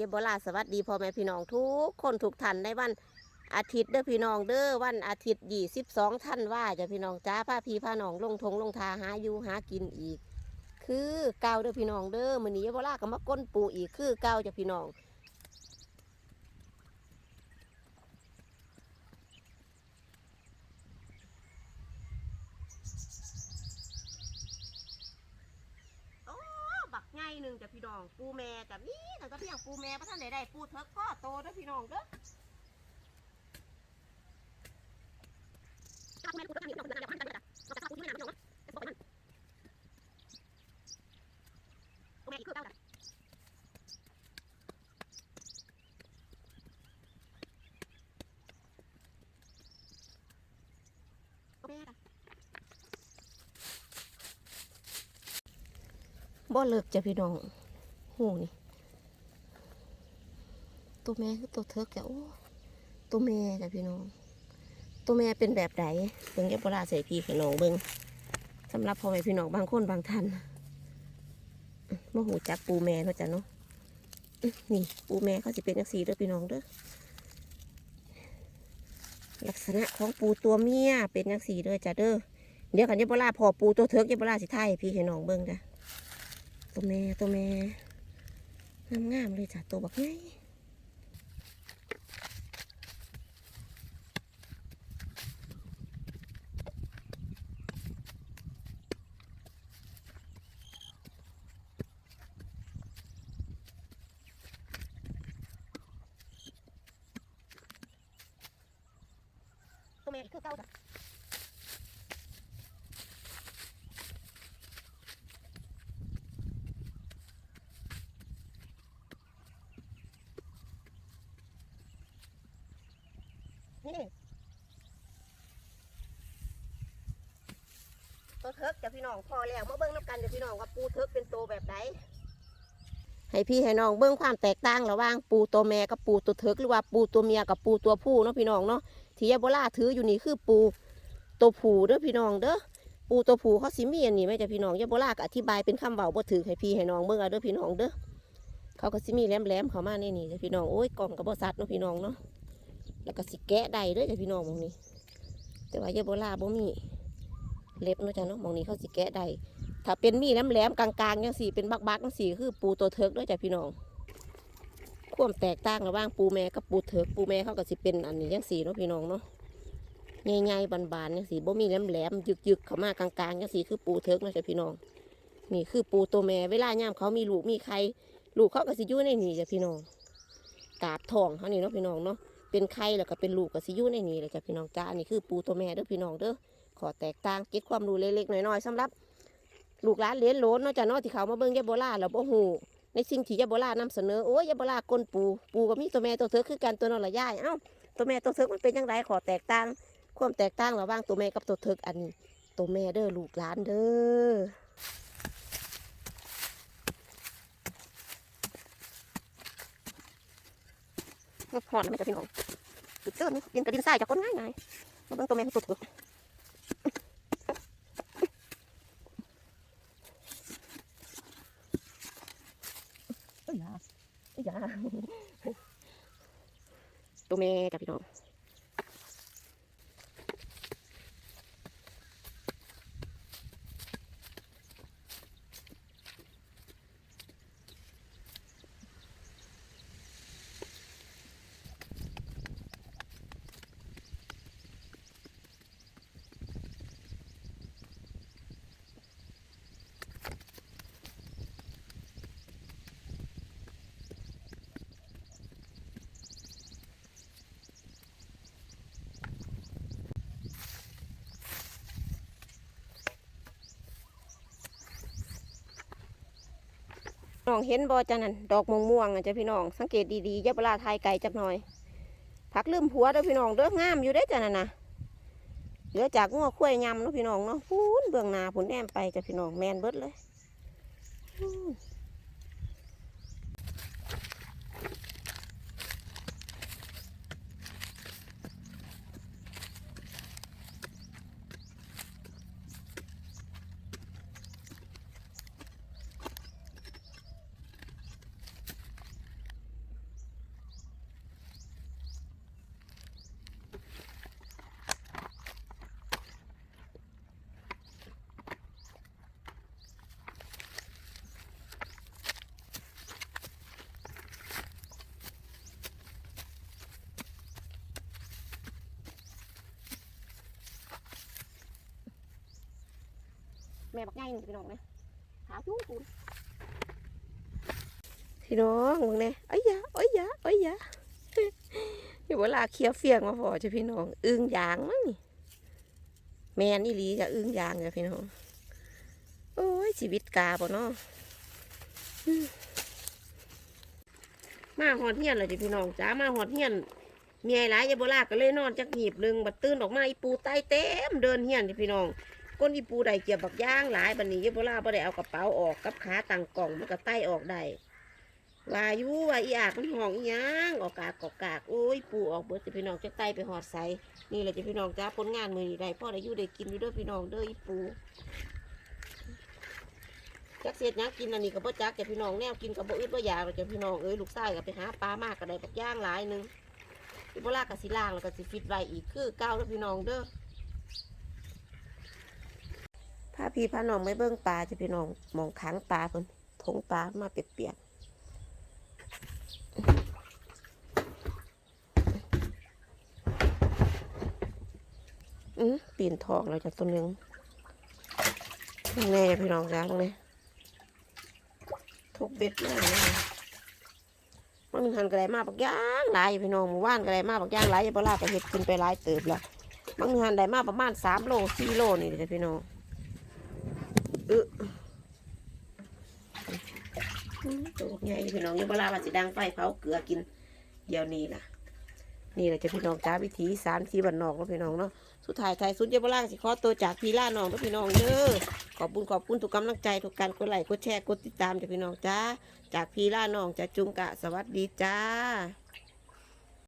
เยบลาสวัสดีพ่อแม่พี่น้องทุกคนทุกท่านในวันอาทิตย์เด้อพี่น้องเด้อวันอาทิตย์ยี่สิบสองท่านว่าจะพี่น้องจ้าผ้าพี่พาน้องลงทงลงทาหาอยู่หากินอีก คือเก่าเด้อพี่น้องเด้อมื้อนี้เยบลาก็มาก้นปูอีกคือเก่าจะพี่น้อง โอ้ บักไงหนึ่งจ้ะพี่น้องปูแม่กับนี่แต่ก็เพียงปูแม่พระท่านใดได้ปูเถิกพ่อโตเด้อพี่น้องเด้อ บ่เลิกจ้ะพี่น้องหูนี่ ตัวแม่คือตัวเทิกแกโอ้ตัวแม่จ้ะพี่น้อง ตัวแม่เป็นแบบไหนเบิ่งเก็บปลาใส่พี่พี่น้องเบิ่งสำหรับพ่อแม่พี่น้องบางคนบางท่านมาหูจักปูแม่เนาะจ้ะเนาะนี่ปูแม่เขาสิเป็นจังสีเด้อพี่น้องเด้อลักษณะของปูตัวเมียเป็นจังสีเด้อจ้ะเด้อเดี๋ยวกันเก็บปลาพอปูตัวเทิกเก็บปลาสิไทยพี่พี่น้องเบิ่งจ้ะ ตัวแม่ตัวแม่งามๆเลยจ้ะตัวบักใหญ่ตัวแม่คือเก้าจ้ะ นี่ตัวเทิกจ้ะพี่น้องพอแล้วมาเบิ้งน้ำกันจ้ะพี่น้องว่าปูเทิกเป็นตัวแบบไหนให้พี่ให้น้องเบิ้งความแตกต่างระหว่างปูตัวแม่กับปูตัวเทิกหรือว่าปูตัวเมียกับปูตัวผู้เนาะพี่น้องเนาะที่ยาโบลาถืออยู่นี่คือปูตัวผูเด้อพี่น้องเด้อปูตัวผูเขาสิมีอันนี้ไหมจ้ะพี่น้องยาโบลาก็อธิบายเป็นคำเบาบ่ถือให้พี่ให้น้องเบิ่งเอาเด้อพี่น้องเด้อเขาก็สิมีแหลมๆเขามาในนี่จ้ะพี่น้องโอ้ยกล่องกับบ่ซัดเนาะพี่น้องเนาะ แล้วก็สิแกะได้เด้อจ้ะพี่น้องมองนี้ แต่ว่ายาโบลาบ่มีเล็บเนาะจ้ะเนาะมองนี้เขาสิแกะได้ถ้าเป็นมีแหลมๆกลางๆจังสีเป็นบักๆจังสีคือปูตัวเทิกเด้อจ้ะพี่น้องควมแตกต่างระหว่างปูแม่กับปูเถิกปูแม่เขาก็สิเป็นอันนี้ยังสีเนาะพี่น้องเนาะใหญ่ๆบานๆยังสีบ่มีแหลมๆยึกๆเข้ามากลางๆยังสีคือปูเถิกเนาะจ้ะพี่น้องนี่คือปูตัวแม่เวลาย่ามเขามีลูกมีใครลูกเขาก็สิยู่ในนี่จ้ะพี่น้องกาบทองเขานี่เนาะพี่น้องเนาะ เป็นไข่แล้วก็เป็นลูกก็สิอยู่ในนี่แหละจ้ะพี่น้องจ้าอันนี้คือปูตัวแม่เด้อพี่น้องเด้อขอแตกต่างเก็บความรู้เล็กๆน้อยๆสำหรับลูกหลานเลี้ยงโลนนาะจ้ะเนาะที่เขามาเบิ่งยาโบราแล้วบ่ฮู้ในสิ่งที่ยาโบรานำเสนอโอ้ยยาโบรากลปูปูก็มีตัวแม่ตัวเธอคือกันตัวนอนละย่ายเอ้าตัวแม่ตัวเธอมันเป็นยังไงขอแตกต่างความแตกต่างระหว่างตัวแม่กับตัวเธออันนี้ตัวแม่เด้อลูกหลานเด้อ พอนไหมจ๊ะพี่น้องสุดเติมนี่กินกระดินทรายจากคนง่ายไงมาเบิ่งตัวแม่ตัวเธอเอ้ยอย่าเอ้ยอย่าตัวแม่จ้ะพี่น้อง น้องเห็นบอจันนั่นดอกม่วงม่วงอะจ้ะพี่น้องสังเกตดีๆอย่าเวลาทายไก่จักหน่อยผักลืมหัวเด้อพี่น้องเด้องามอยู่ได้จ้ะนั่นนะเหลือจากงัวคุ้ยยำเนาะพี่น้องเนาะพูนเบื้องนาผุนแอมไปจ้ะพี่น้องแมนเบิดเลย ม่บักใหญ่นี่พี่น้องนะขาวจุ้ปูนพี่น้องมึงเนี่ยอ้ยยะอ้ยยะอ้ยยะอยู่เวลาเคี้ยวเฟียงมาพอจะพี่น้อง อึ้งยางมั้งนี่แมนอีหลีจะอึ้งยางจ้ะพี่น้อง โอ้ยชีวิตกาบ่เนาะอืมาหอดเฮียนเลยจ้ะพี่น้องจ้ามาหอดเฮียนเมียหลายยายโบลาก็เลยนอนจักหีบหนึ่งบัดตื่นออกมาอีปูไตเต็มเดินเฮียนจ้ะพี่น้อง ก้นอีปูได้เกี่ยวบักย่างหลายบัดนี้ยายโบลาบ่ได้เอากระเป๋าออกกับขาต่างกล่องมันก็ไตออกได้ว่าอยู่ว่าอีอากมันห้องอีหยังออกกากออกกากโอ้ยปูออกเบิดจะพี่น้องจักไตไปหอดใสนี่แหละจะพี่น้องจ้าผลงานมือนี้ได้พ่อได้ยู่ได้กินอยู่เด้อพี่น้องเด้ออีปูจักเสียดหยังกินอันนี้ก็บ่จักแต่พี่น้องแนวกินกับบ่อึดบ่อยากกจ้ะพี่น้องเอ้ยลูกชายก็ไปหาปลามากก็ได้บักย่างหลายหนึงที่บ่ลากก็สิล้างแล้วก็สิฟิตไว้อีกคือเก่าแล้วพี่น้องเด้อ พาพี่พาน้องไปเบิ่งปลาจะพี่น้องมองขังปลาเพิ่นถงปลามาเปียกอือปีนทองแล้วจ้ะตัวหนึงแน่พี่น้องจ้าตรงนี้ทุกเบ็ดมากเลยมันหันกระไรมาบักย่างหลายพี่น้องหมู่บ้านกระไรมาบักย่างหลายยาบลาไปเห็ดกินไปหลายเติบละบางหันได้มาประมาณสามโลสี่โลนี่เลยพี่น้อง อออตัวใหญ่พี่น้องอยาบลาว่าสิดังไฟเผาเกลือกิน เดี๋ยวนี้ล่ะ นี่แหละจะพี่น้องจ้าวิถีสามทีบันนอกเนาะพี่น้องเนาะสุดท้ายไทายสุดเยาบลาสิขอตัวจากพี่ล่าน้องเนาะพี่น้องเด้อขอบคุณขอบคุณทุกกำลังใจทุกการกดไลค์กดแชร์กดติดตามจากพี่น้องจ้าจากพี่ล่าน้องจากจุงกะสวัสดีจ้า